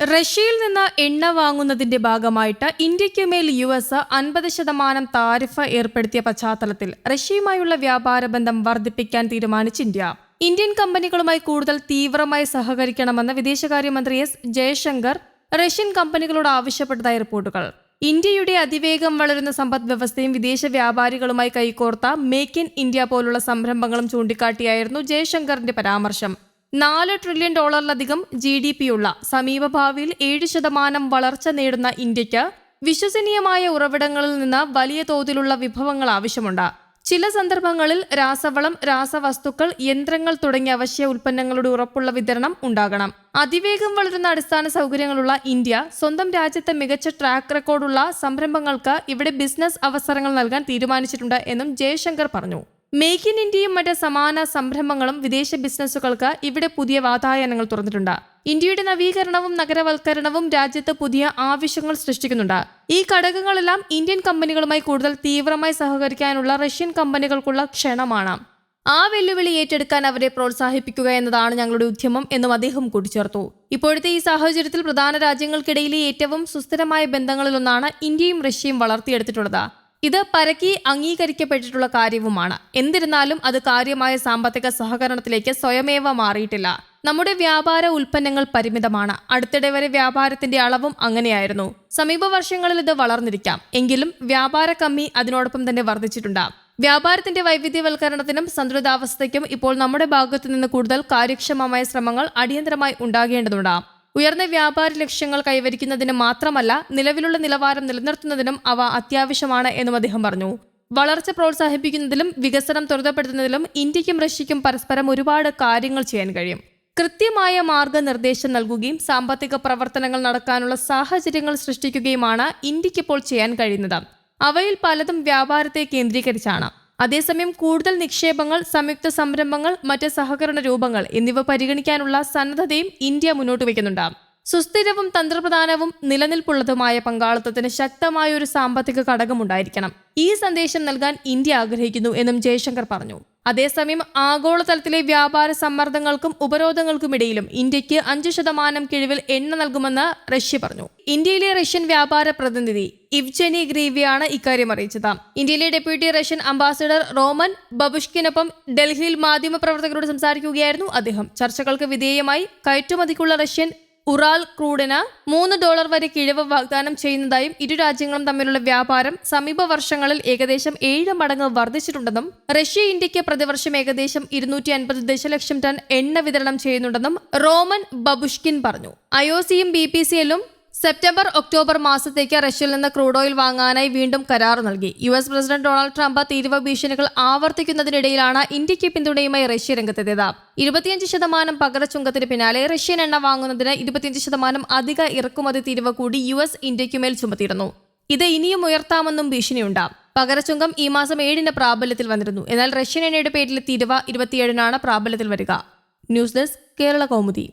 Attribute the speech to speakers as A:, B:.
A: റഷ്യയിൽ നിന്ന് എണ്ണ വാങ്ങുന്നതിന്റെ ഭാഗമായിട്ട് ഇന്ത്യയ്ക്ക് മേൽ യു എസ് അൻപത് ശതമാനം താരിഫ് ഏർപ്പെടുത്തിയ പശ്ചാത്തലത്തിൽ റഷ്യയുമായുള്ള വ്യാപാര ബന്ധം വർദ്ധിപ്പിക്കാൻ തീരുമാനിച്ച ഇന്ത്യ. ഇന്ത്യൻ കമ്പനികളുമായി കൂടുതൽ തീവ്രമായി സഹകരിക്കണമെന്ന് വിദേശകാര്യമന്ത്രി എസ് ജയശങ്കർ റഷ്യൻ കമ്പനികളോട് ആവശ്യപ്പെട്ടതായി റിപ്പോർട്ടുകൾ. ഇന്ത്യയുടെ അതിവേഗം വളരുന്ന സമ്പദ് വ്യവസ്ഥയും വിദേശ വ്യാപാരികളുമായി കൈകോർത്ത മേക്ക് ഇൻ ഇന്ത്യ പോലുള്ള സംരംഭങ്ങളും ചൂണ്ടിക്കാട്ടിയായിരുന്നു ജയശങ്കറിന്റെ പരാമർശം. നാല് ട്രില്യൺ ഡോളറിലധികം ജി ഡി പിയുള്ള സമീപഭാവിയിൽ ഏഴ് ശതമാനം വളർച്ച നേടുന്ന ഇന്ത്യയ്ക്ക് വിശ്വസനീയമായ ഉറവിടങ്ങളിൽ നിന്ന് വലിയ തോതിലുള്ള വിഭവങ്ങൾ ആവശ്യമുണ്ട്. ചില സന്ദർഭങ്ങളിൽ രാസവളം രാസവസ്തുക്കൾ യന്ത്രങ്ങൾ തുടങ്ങിയ അവശ്യ ഉൽപ്പന്നങ്ങളുടെ ഉറപ്പുള്ള വിതരണം ഉണ്ടാകണം. അതിവേഗം വളരുന്ന അടിസ്ഥാന സൗകര്യങ്ങളുള്ള ഇന്ത്യ സ്വന്തം രാജ്യത്തെ മികച്ച ട്രാക്ക് റെക്കോർഡുള്ള സംരംഭങ്ങൾക്ക് ഇവിടെ ബിസിനസ് അവസരങ്ങൾ നൽകാൻ തീരുമാനിച്ചിട്ടുണ്ട് എന്നും ജയശങ്കർ പറഞ്ഞു. മേക്ക് ഇൻ ഇന്ത്യയും മറ്റ് സമാന സംരംഭങ്ങളും വിദേശ ബിസിനസ്സുകൾക്ക് ഇവിടെ പുതിയ വാതായനങ്ങൾ തുറന്നിട്ടുണ്ട്. ഇന്ത്യയുടെ നവീകരണവും നഗരവൽക്കരണവും രാജ്യത്ത് പുതിയ ആവശ്യങ്ങൾ സൃഷ്ടിക്കുന്നുണ്ട്. ഈ ഘടകങ്ങളെല്ലാം ഇന്ത്യൻ കമ്പനികളുമായി കൂടുതൽ തീവ്രമായി സഹകരിക്കാനുള്ള റഷ്യൻ കമ്പനികൾക്കുള്ള ക്ഷണമാണ്. ആ വെല്ലുവിളി ഏറ്റെടുക്കാൻ അവരെ പ്രോത്സാഹിപ്പിക്കുക എന്നതാണ് ഞങ്ങളുടെ ഉദ്യമം എന്നും അദ്ദേഹം കൂട്ടിച്ചേർത്തു. ഇപ്പോഴത്തെ ഈ സാഹചര്യത്തിൽ പ്രധാന രാജ്യങ്ങൾക്കിടയിലെ ഏറ്റവും സുസ്ഥിരമായ ബന്ധങ്ങളിലൊന്നാണ് ഇന്ത്യയും റഷ്യയും വളർത്തിയെടുത്തിട്ടുള്ളത്. ഇത് പരക്കി അംഗീകരിക്കപ്പെട്ടിട്ടുള്ള കാര്യവുമാണ്. എന്നിരുന്നാലും അത് കാര്യമായ സാമ്പത്തിക സഹകരണത്തിലേക്ക് സ്വയമേവ മാറിയിട്ടില്ല. നമ്മുടെ വ്യാപാര ഉൽപ്പന്നങ്ങൾ പരിമിതമാണ്. അടുത്തിടെ വരെ വ്യാപാരത്തിന്റെ അളവും അങ്ങനെയായിരുന്നു. സമീപ വർഷങ്ങളിൽ ഇത് വളർന്നിരിക്കാം. എങ്കിലും വ്യാപാര കമ്മി അതിനോടൊപ്പം തന്നെ വർദ്ധിച്ചിട്ടുണ്ട്. വ്യാപാരത്തിന്റെ വൈവിധ്യവൽക്കരണത്തിനും സന്തുലിതാവസ്ഥയ്ക്കും ഇപ്പോൾ നമ്മുടെ ഭാഗത്തു നിന്ന് കൂടുതൽ കാര്യക്ഷമമായ ശ്രമങ്ങൾ അടിയന്തരമായി ഉണ്ടാകേണ്ടതുണ്ട്. ഉയർന്ന വ്യാപാര ലക്ഷ്യങ്ങൾ കൈവരിക്കുന്നതിന് മാത്രമല്ല നിലവിലുള്ള നിലവാരം നിലനിർത്തുന്നതിനും അവ അത്യാവശ്യമാണ് എന്നും അദ്ദേഹം പറഞ്ഞു. വളർച്ച പ്രോത്സാഹിപ്പിക്കുന്നതിലും വികസനം ത്വരിതപ്പെടുത്തുന്നതിലും ഇന്ത്യക്കും റഷ്യയ്ക്കും പരസ്പരം ഒരുപാട് കാര്യങ്ങൾ ചെയ്യാൻ കഴിയും. കൃത്യമായ മാർഗനിർദ്ദേശം നൽകുകയും സാമ്പത്തിക പ്രവർത്തനങ്ങൾ നടക്കാനുള്ള സാഹചര്യങ്ങൾ സൃഷ്ടിക്കുകയുമാണ് ഇന്ത്യക്കിപ്പോൾ ചെയ്യാൻ കഴിയുന്നത്. അവയിൽ പലതും വ്യാപാരത്തെ കേന്ദ്രീകരിച്ചാണ്. അതേസമയം കൂടുതൽ നിക്ഷേപങ്ങൾ സംയുക്ത സംരംഭങ്ങൾ മറ്റ് സഹകരണ രൂപങ്ങൾ എന്നിവ പരിഗണിക്കാനുള്ള സന്നദ്ധതയും ഇന്ത്യ മുന്നോട്ട് വയ്ക്കുന്നുണ്ട്. സുസ്ഥിരവും തന്ത്രപ്രധാനവും നിലനിൽപ്പുള്ളതുമായ പങ്കാളിത്തത്തിന് ശക്തമായ ഒരു സാമ്പത്തിക ഘടകമുണ്ടായിരിക്കണം. ഈ സന്ദേശം നൽകാൻ ഇന്ത്യ ആഗ്രഹിക്കുന്നു എന്നും ജയശങ്കർ പറഞ്ഞു. അതേസമയം ആഗോളതലത്തിലെ വ്യാപാര സമ്മർദ്ദങ്ങൾക്കും ഉപരോധങ്ങൾക്കുമിടയിലും ഇന്ത്യയ്ക്ക് അഞ്ച് ശതമാനം കിഴിവിൽ എണ്ണ നൽകുമെന്ന് റഷ്യ പറഞ്ഞു. ഇന്ത്യയിലെ റഷ്യൻ വ്യാപാര പ്രതിനിധി ഇവ്ജനി ഗ്രീവിയാണ് ഇക്കാര്യം അറിയിച്ചത്. ഇന്ത്യയിലെ ഡെപ്യൂട്ടി റഷ്യൻ അംബാസിഡർ റോമൻ ബബുഷ്കിനൊപ്പം ഡൽഹിയിൽ മാധ്യമപ്രവർത്തകരോട് സംസാരിക്കുകയായിരുന്നു അദ്ദേഹം. ചർച്ചകൾക്ക് വിധേയമായി കയറ്റുമതിക്കുള്ള റഷ്യൻ ഉറാൽ ക്രൂഡിന് മൂന്ന് ഡോളർ വരെ കിഴിവ് വാഗ്ദാനം ചെയ്യുന്നതായും ഇരു രാജ്യങ്ങളും തമ്മിലുള്ള വ്യാപാരം സമീപ വർഷങ്ങളിൽ ഏകദേശം ഏഴ് മടങ്ങ് വർദ്ധിച്ചിട്ടുണ്ടെന്നും റഷ്യ ഇന്ത്യയ്ക്ക് പ്രതിവർഷം ഏകദേശം ഇരുന്നൂറ്റി അൻപത് ദശലക്ഷം ടൺ എണ്ണ വിതരണം ചെയ്യുന്നുണ്ടെന്നും റോമൻ ബബുഷ്കിൻ പറഞ്ഞു. ഐഒസിയും ബി പി സി എല്ലും സെപ്റ്റംബർ ഒക്ടോബർ മാസത്തേക്ക് റഷ്യയിൽ നിന്ന് ക്രൂഡ് ഓയിൽ വാങ്ങാനായി വീണ്ടും കരാർ നൽകി. U S president Donald Trump തീരുവ ഭീഷണികൾ ആവർത്തിക്കുന്നതിനിടയിലാണ് ഇന്ത്യയ്ക്ക് പിന്തുണയുമായി റഷ്യ രംഗത്തെത്തിയത്. ഇരുപത്തിയഞ്ച് ശതമാനം പകരച്ചുങ്കത്തിന് പിന്നാലെ റഷ്യൻ എണ്ണ വാങ്ങുന്നതിന് ഇരുപത്തിയഞ്ച് ശതമാനം അധിക ഇറക്കുമതി തീരുവ കൂടി യു എസ് ഇന്ത്യയ്ക്കുമേൽ ചുമത്തിയിരുന്നു. ഇത് ഇനിയും ഉയർത്താമെന്നും ഭീഷണിയുണ്ട്. പകരച്ചുങ്കം ഈ മാസം ഏഴിന് പ്രാബല്യത്തിൽ വന്നിരുന്നു. എന്നാൽ റഷ്യൻ എണ്ണയുടെ പേരിലെ തീരുവ ഇരുപത്തിയേഴിനാണ് പ്രാബല്യത്തിൽ വരിക. News desk Kerala Kaumudi.